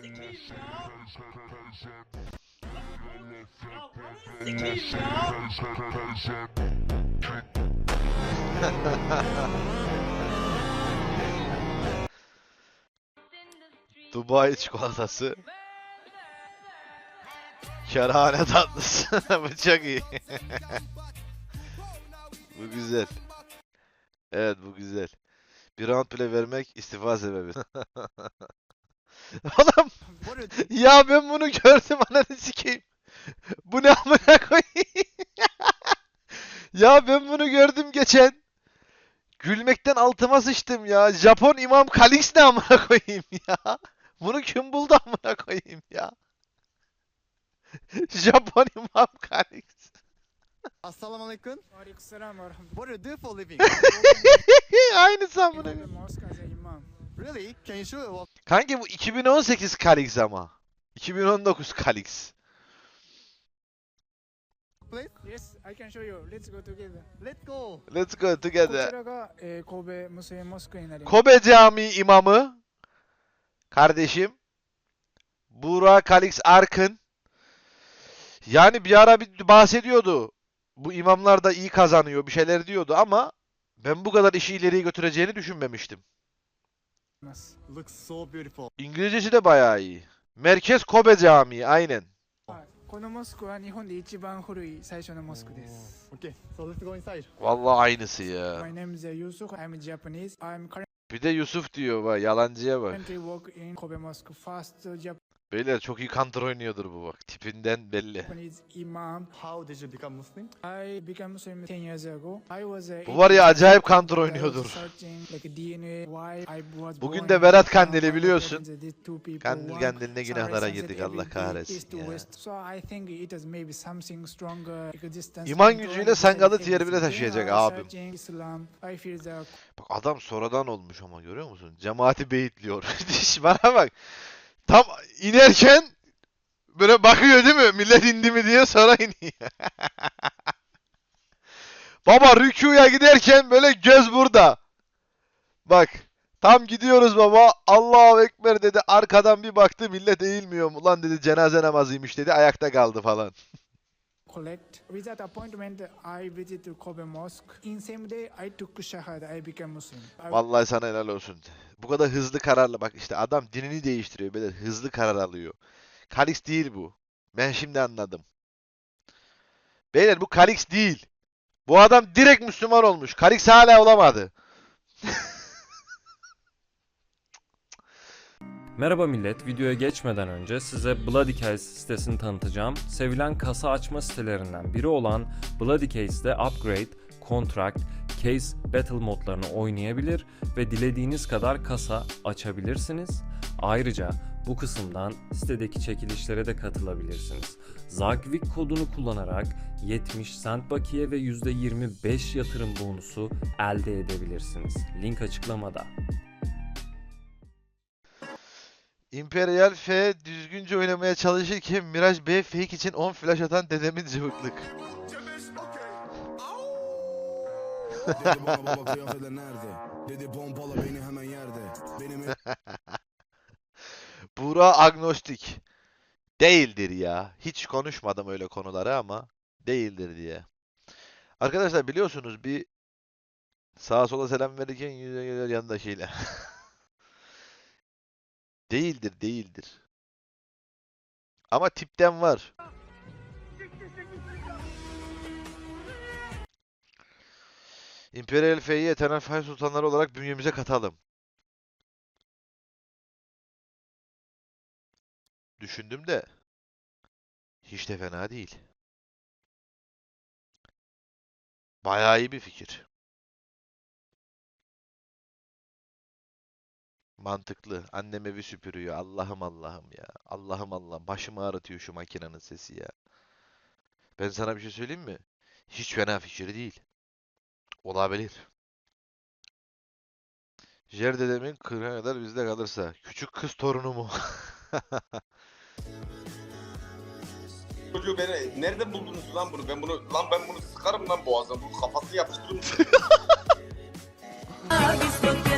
Dubai çikolatası. Kerane tatlısı. Bu çok iyi. bu güzel. Evet bu güzel. Bir round bile vermek istifa sebebi. Oğlum ya ben bunu gördüm ananı sikeyim. Bu ne amına koyayım? ya ben bunu gördüm geçen. Gülmekten altıma sıçtım ya. Japon İmam Kalix ne amına koyayım ya? Bunu kim buldu amına koyayım ya? Japon İmam Kalix. Assalamu alaikum. Waalaikumsalam warahmatullahi What do you do for a living? Aynısı amına really? Can you show? Kanki bu 2018 Kalix ama. 2019 Kalix. Yes, I can show you. Let's go together. Let's go. Let's go こち together. らが、えー神戸ムスリムモスクになります。 Kobe Camii imamı kardeşim Burak Kalix Arkın yani bir ara bir bahsediyordu. Bu imamlar da iyi kazanıyor bir şeyler diyordu ama ben bu kadar işi ileriye götüreceğini düşünmemiştim. Looks so beautiful. İngilizcesi de bayağı iyi. Merkez Kobe Camii aynen. はいこのモスクは日本で一番古い最初のモスクです。 Okay, so let's go inside. Vallahi aynısı ya. My name is Yusuf. I'm Japanese. I'm Bir de Yusuf diyor bak yalancıya bak. currently work in Kobe Mosque. First Beyler çok iyi counter oynuyordur bu bak. Tipinden belli. Japanese imam. How did you become Muslim? I became Muslim 10 years ago. I was a Bu var ya acayip counter oynuyordur. Bugün de Berat Kandili biliyorsun. Kandil kendiline günahlara girdik Allah kahretsin ya. İman gücüyle Sangal'ı bire They taşıyacak abim. Bak adam sonradan olmuş ama görüyor musun? Cemaati beyitliyor. Diş Bana bak. Tam inerken böyle bakıyor değil mi? Millet indi mi diye sonra iniyor. Baba rükuya giderken böyle göz burada. Bak. Tam gidiyoruz baba. Allahu Ekber dedi. Arkadan bir baktı millet eğilmiyor mu? Lan dedi cenaze namazıymış dedi. Ayakta kaldı falan. collect. With that appointment, I visited Kobe Mosque. In same day, I took shahada. I became Muslim. Vallahi sana helal olsun. Bu kadar hızlı kararla bak işte adam dinini değiştiriyor. Böyle hızlı karar alıyor. Kalix değil bu. Ben şimdi anladım. Beyler bu Kalix değil. Bu adam direkt Müslüman olmuş. Kalix hala olamadı. Merhaba millet, videoya geçmeden önce size Bloody Case sitesini tanıtacağım. Sevilen kasa açma sitelerinden biri olan Bloody Case'de Upgrade, Contract, Case Battle modlarını oynayabilir ve dilediğiniz kadar kasa açabilirsiniz. Ayrıca bu kısımdan sitedeki çekilişlere de katılabilirsiniz. Zagvik kodunu kullanarak 70 cent bakiye ve %25 yatırım bonusu elde edebilirsiniz. Link açıklamada. Imperial F düzgünce oynamaya çalışırken Mirage B fake için 10 flash atan dedemin cıvıklık. Dedi agnostik. Değildir ya. Hiç konuşmadım öyle konuları ama değildir diye. Arkadaşlar biliyorsunuz bir sağa sola selam verirken yanındakiyle. Değildir, değildir. Ama tipten var. İmperial F'yi Eternal Fire Sultanları olarak bünyemize katalım. Düşündüm de hiç de fena değil. Bayağı iyi bir fikir. Mantıklı. Annem evi süpürüyor. Allah'ım Allah'ım ya. Allah'ım Allah'ım. Başımı ağrıtıyor şu makinenin sesi ya. Ben sana bir şey söyleyeyim mi? Hiç fena fikir değil. Olabilir. Jer dedemin kırkına kadar bizde kalırsa. Küçük kız torunu mu? Çocuğu beni nereden buldunuz lan bunu? Ben bunu lan ben bunu sıkarım lan boğazına. Bu kafasını yapıştırırım.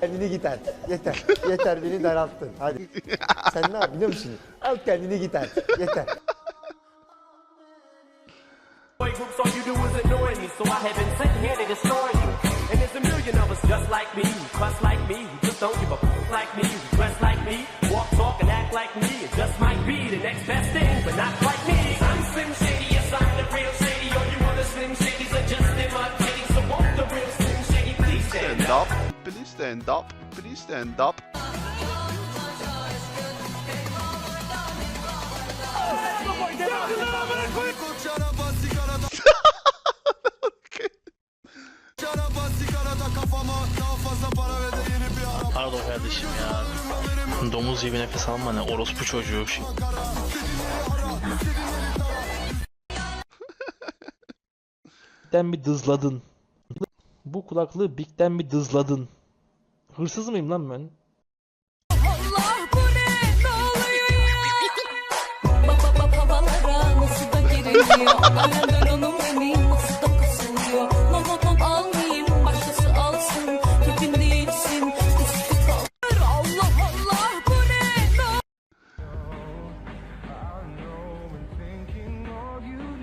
Kendini git artık. Yeter. Yeter beni daralttın. Hadi. Sen ne yap biliyor musun? Al kendini git artık. Yeter. Stand up. Please stand up. Pardon kardeşim ya. Domuz gibi nefes alma ne orospu çocuğu. Big'den mi dızladın? Bu kulaklığı Big'den mi dızladın? Hırsız mıyım lan ben? Allah bu ne? Ne oluyor ya? Baba baba havalara nasıl da giriliyor? Öğrenden onun beni nasıl da kısılıyor? Nom nom nom almayayım başkası alsın. Kefin değilsin. Üstü. Allah Allah bu ne?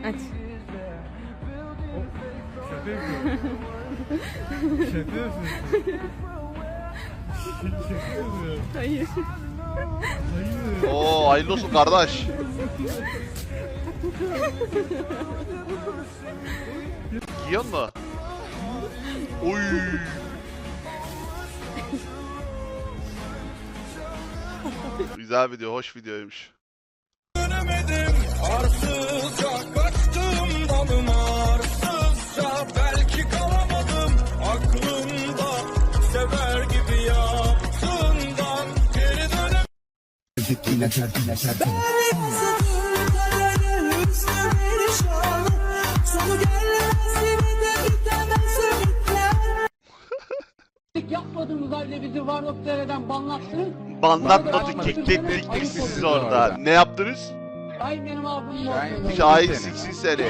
Ne Aç. Hayır. Oo hayırlı olsun kardeş. Giyiyor mu? Oy. Güzel video, hoş videoymuş. Terkine terkine terkine Benzediğin kaderin üstü perişan Sonu gelmez gibi de bitemez ümitler Yapmadınız halde bizi Varlık Dere'den banlattınız Banlatmadık keklettik siz orada Ne yaptınız? Ay benim ağzım yok. Şahin siksin seni.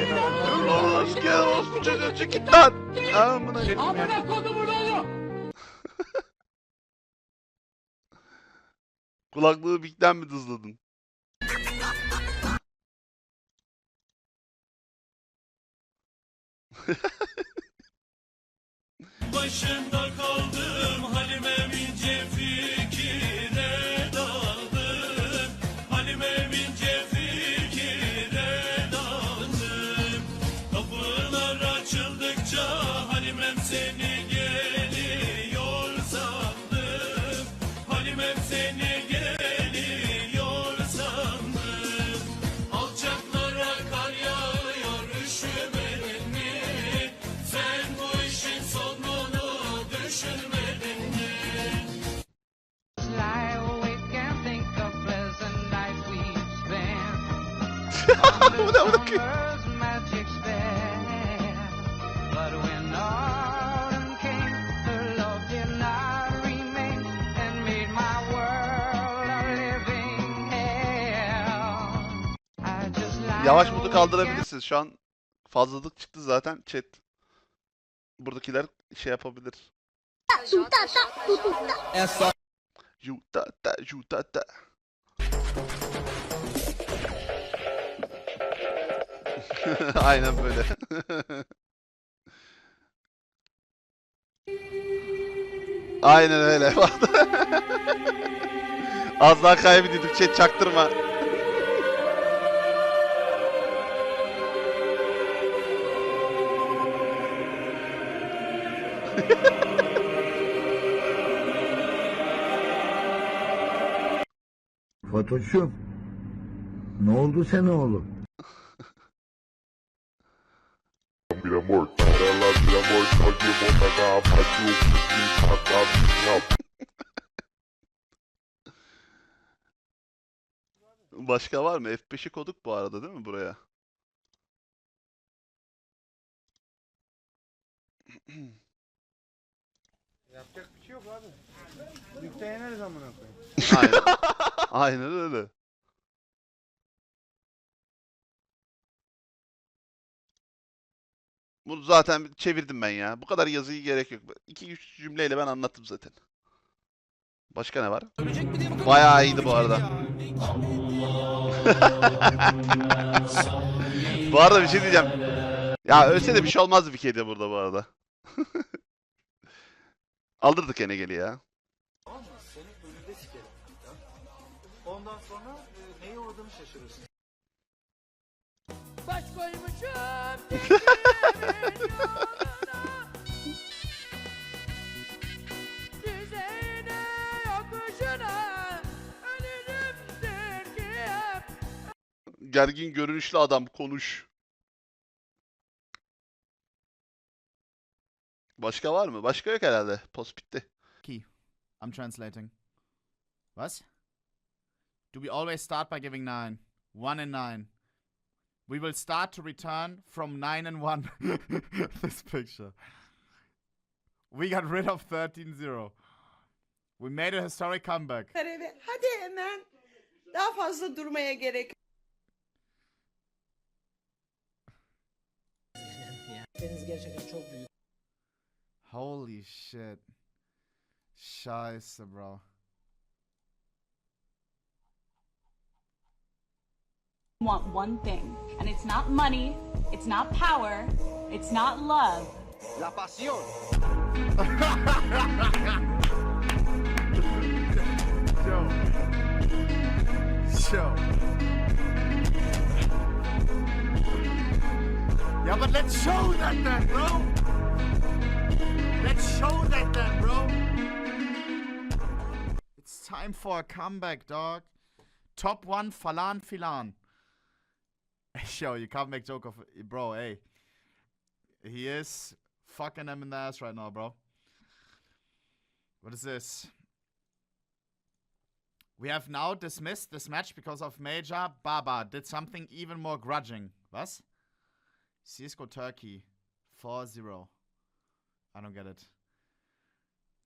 Gel olsun çocuğu çık git lan. Amına kodum Kulaklığı Big'den mi dızladın? Başında kaldım Bu ne bakayım? Yavaş modu kaldırabilirsiniz. Şu an fazlalık çıktı zaten chat. Buradakiler şey yapabilir. Jutata, jutata. Aynen böyle. Aynen öyle. Az daha kaybediyorduk chat çaktırma. Fatoş'um. Ne oldu sen oğlum? Başka var mı? F5'i koduk bu arada değil mi buraya? Yapacak bir şey yok abi. Yükte yeneriz amına koyayım. Aynen. Aynen öyle. Bunu zaten çevirdim ben ya. Bu kadar yazıyı gerek yok. 2-3 cümleyle ben anlattım zaten. Başka ne var? Bayağı iyiydi bu arada. bu arada bir şey diyeceğim. Ya ölse de bir şey olmazdı bir kedi burada bu arada. Aldırdık gene geli ya. Ondan sonra e, neye uğradığını şaşırırsın. Baş koymuşum Gergin görünüşlü adam konuş. Başka var mı? Başka yok herhalde. Post bitti. Key. I'm translating. Was? Do we always start by giving nine? One and nine. We will start to return from nine and one. this picture. We got rid of 13-0. We made a historic comeback. Hadi hemen Daha fazla durmaya gerek Deniz gerçekten çok büyük. Holy shit. Scheiße, bro. want one thing, and it's not money, it's not power, it's not love. La pasión. Show. Show. Yeah, but let's show that then, bro. Let's show that then, bro. It's time for a comeback, dog. Top one, Falan Filan. Yo, you can't make joke of bro. Hey, he is fucking him in the ass right now, bro. What is this? We have now dismissed this match because of Major Baba did something even more grudging. Was? CSGO Turkey 4-0. I don't get it.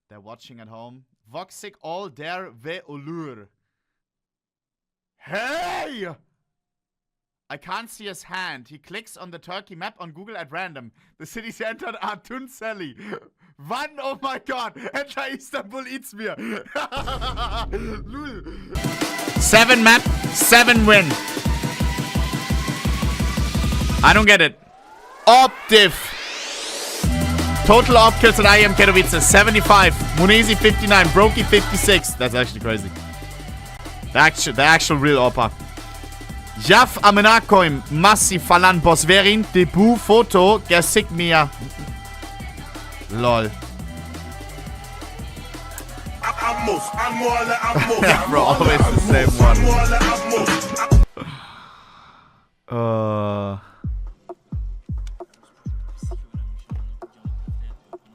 They're watching at home. Voxic all der ve olur. Hey! I can't see his hand. He clicks on the Turkey map on Google at random. The cities entered are Tunceli. Wann? Oh my god. Enter Istanbul Izmir. Seven map, seven win. I don't get it. Optiv. Total op kills at IM Katowice 75. Munezi 59. Brokey 56. That's actually crazy. The actual, the actual real oppa. Jaf Amenakoim, Massi Falan Bosverin, Debut Foto, Gersigmia. Lol. Bro, always the same one. Uh.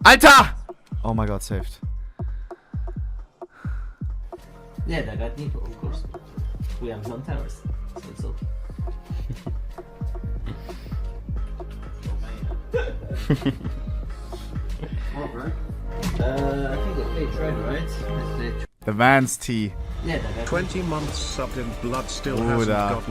Alter! Oh my god, saved. Yeah, that got Nico, of course. We have on towers, so it's okay. what, right? Uh, I think they played Tread, right? They played The Vans T. Yeah, that got 20 months subbed and blood still Bruder. hasn't gotten